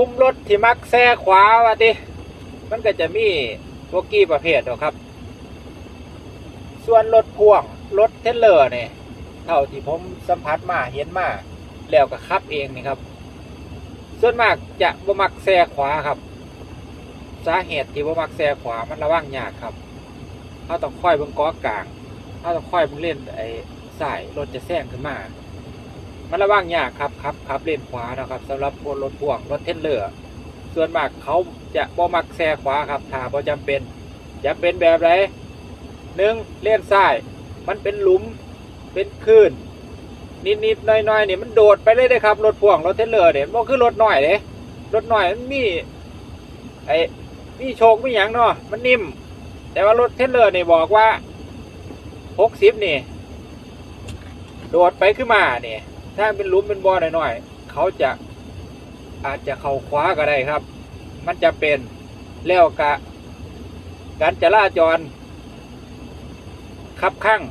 กลุ่มรถที่มักแซ่ขวาวะติมันก็จะมีพวกกี่ประเภทเนาะครับ ส่วนรถพ่วงรถเทเลอร์เนี่ยเท่าที่ผมสัมผัสมาเห็นมาแล้วก็ขับเองนี่ครับ ส่วนมากจะบ่มักแซ่ขวาครับ สาเหตุที่บ่มักแซ่ขวามันระวังยากครับเขาต้องค่อยเบิ่งก้อกลางเขาต้องค่อยเบิ่งเล่นไอ้สายรถจะแซงขึ้นมา มันระวังยากครับครับครับเลนขวานะครับสำหรับคนรถพ่วงรถเทรลเลอร์ส่วนมากเขาจะบ่มักแซขวาครับถ้าบ่จำเป็นจะเป็นแบบไรหนึ่งเลนซ้าย มันเป็นหลุมเป็นคลื่นนิดๆหน้อยๆนี่มันโดดไปเลยเลยครับรถพ่วงรถเทรลเลอร์เนี่ยบ่คือรถหน้อยเลยรถหน้อยมันมีไอ้มีโชคมีหยังเนาะมันนิ่ม แต่ว่ารถเทรลเลอร์นี่ยบอกว่าหกสิบนี่ โดดไปขึ้นมาเนี่ย ถ้าเป็นลุมเป็นบ่อหน่อยๆเขาจะอาจจะเข่าขวาก็ได้ครับ มันจะเป็นแล้วกะการจราจรขับข้าง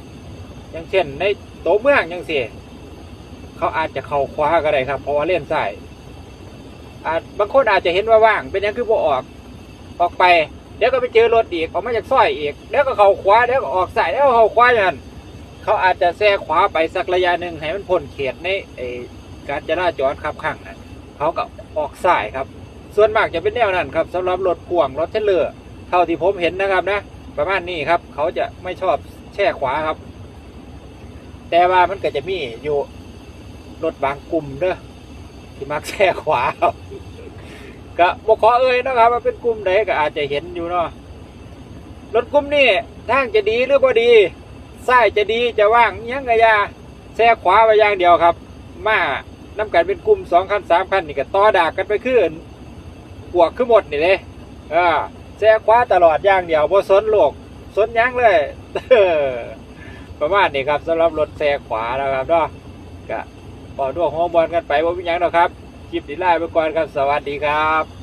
อย่างเช่น ในโตเมืองยังเสียเขาอาจจะเข่าขวาก็ได้ครับ เพราะว่าเล่นซ้ายอาจบางคนอาจจะเห็นว่าว่าง เป็นยังคือบ่ออกออกไปเดี๋ยวก็ไปเจอรถอีกออกมาจากซอยอีกเดี๋ยวก็เข่าขวาเดี๋ยวก็ออกซ้ายเดี๋ยวก็เข่าขวาอย่างนั้น เขาอาจจะแซงขวาไปสักระยะหนึ่งให้มันพ้นเขตในการจราจรขับข้างนะเขาก็ออกซ้ายครับ ส่วนมากจะเป็นแนวนั้นครับสำหรับรถพ่วงรถเทเลอร์เท่าที่ผมเห็นนะครับนะ ประมาณนี้ครับ เขาจะไม่ชอบแช่ขวาครับ แต่ว่ามันก็จะมีอยู่รถบางกลุ่มเด้อที่มักแช่ขวาครับก็บกขอเอ่ยนะครับว่าเป็นกลุ่มใดก็อาจจะเห็นอยู่เนาะรถกลุ่มนี้ทางจะดีหรือบ่ดี ซ้ายจะดีจะว่างยังกะยาแซ่ขวาไปอย่างเดียวครับ มาน้ำกันเป็นกลุ่มสองคันสามคันนี่ก็ต่อดากกันไปขึ้นบวกขึ้นหมดนี่เลยเออแซ่ขวาตลอดอย่างเดียวบ่สนโลกสนยังเลยประมาณนี้ครับสำหรับรถแซ่ขวานะครับเนาะก็ปอดวงหัวบอลกันไปว่าเป็นหยังหรอกครับคลิปนี้ไล่ไปก่อนครับสวัสดีครับ